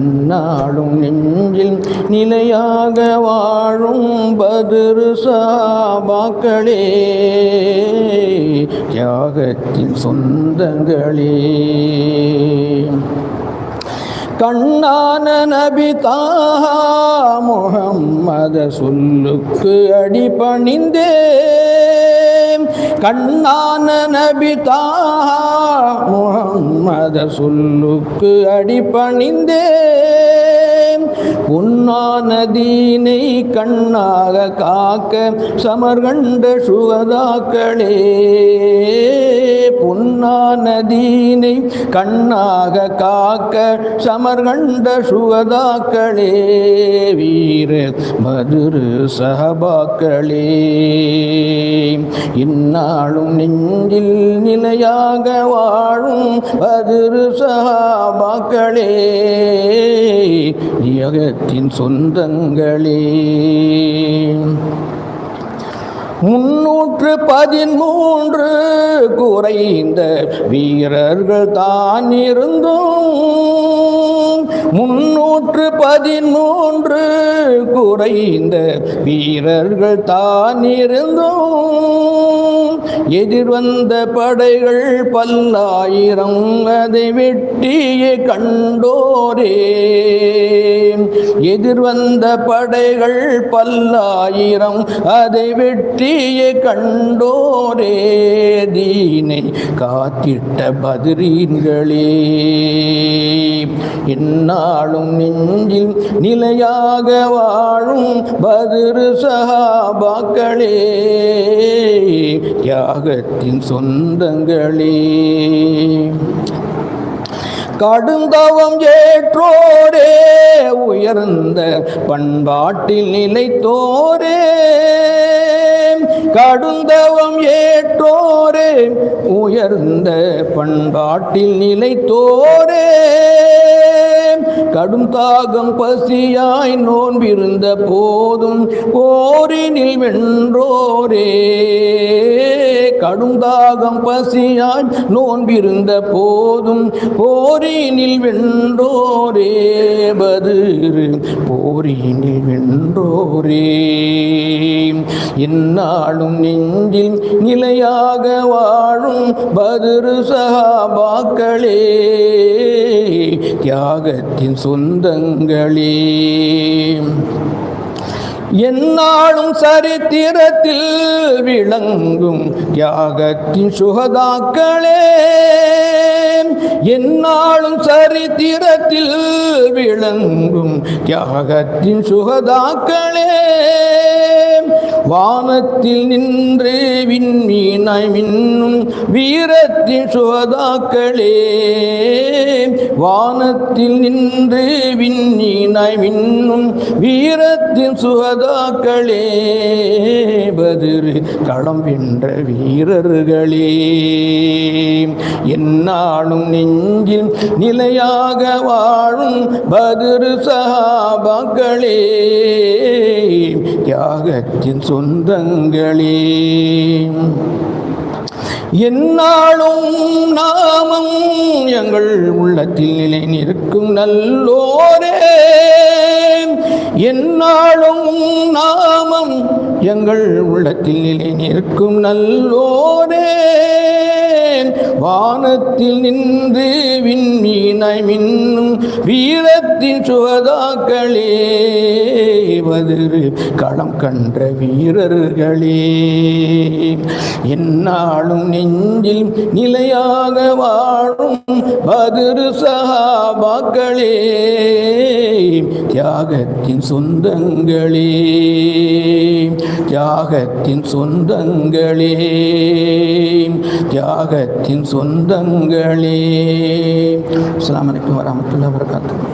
இந்நாளும் நெஞ்சில் நிலையாக வாழும் பதிரு சாபாக்களே தியாகத்தின் சொந்தங்களே. கண்ணான நபி தாஹா முகம்மத சொல்லுக்கு அடிபணிந்தே கண்ணான நபி தாஹா முகம்மத சொல்லுக்கு அடிபணிந்தே உன்னான தீனை கண்ணாக காக்க சமர்கண்ட சுகதாக்களே பொன்னான தீனை கண்ணாக காக்க சமர்கண்ட சுகதாக்களே வீர மதுரு சகபாக்களே இந்நாளும் நெஞ்சில் நிலையாக வாழும் மதுரு சகாபாக்களே தியகத்தின் சொந்தங்களே. முன்னூற்று பதிமூன்று குறைந்த வீரர்கள் தான் இருந்தும் முன்னூற்று பதிமூன்று குறைந்த வீரர்கள் தான் இருந்தும் எதிர்வந்த படைகள் பல்லாயிரம் அதை வெட்டியே கண்டோரே. எதிர்வந்த படைகள் பல்லாயிரம் அதை வெட்டி வெட்டியே கண்டோரே தீனை காத்திட்ட பதிரீன்களே. இந்நாளும் நெஞ்சில் நிலையாக வாழும் பதிரு சகாபாக்களே தியாகத்தின் சொந்தங்களே. கடுந்தவம் ஏற்றோரே உயர்ந்த பண்பாட்டில் நிலைத்தோரே. கடுந்தவம் ஏற்றோரே உயர்ந்த பண்பாட்டில் நிலைத்தோரே. கடும் தாகம் பசியாய் நோன்பிருந்த போதும் போரினில் வென்றோரே. கடும் தாகம் பசியாய் நோன்பிருந்த போதும் போரினில் வென்றோரே பதிரு போரினில் வென்றோரே. இந்நாளும் நெஞ்சில் நிலையாக வாழும் பதிரு சகாபாக்களே தியாகத்தின் சொந்தங்களே. என்னாலும் சரித்திரத்தில் விளங்கும் தியாகத்தின் சுகதாக்களே. என்னாலும் சரித்திரத்தில் விளங்கும் தியாகத்தின் சுகதாக்களே. வானத்தில் நின்று விண்மீனாய் மின்னும் வீரத்தின் சுகதாக்களே. வானத்தில் நின்று விண்மீனாய் மின்னும் வீரத்தின் சுகதாக்களே. பதிரு களம் வென்ற வீரர்களே. என்னால் வாழும் நெஞ்சில் நிலையாக வாழும் பதிரு சகாபாக்களே தியாகத்தின் சொந்தங்களே. என்னாலும் நாமம் எங்கள் உள்ளத்தில் நிலை நிற்கும் நல்லோரே. என்னாலும் நாமம் எங்கள் உள்ளத்தில் நிலை நிற்கும் நல்லோரே. வானத்தில் நின்று விண்மீனை மின்னும் வீரத்தின் சுகதாக்களே பதிரு களம் கன்ற வீரர்களே. என்னாலும் நெஞ்சில் நிலையாக வாழும் பதிரு சகாபாக்களே தியாகத்தின் சொந்தங்களே தியாகத்தின் சொந்தங்களே தியாகத்தின் சொந்தங்களே. அஸ்லாம் வலைக்கம் வரமத்துல்லா வபரகாத்துஹு.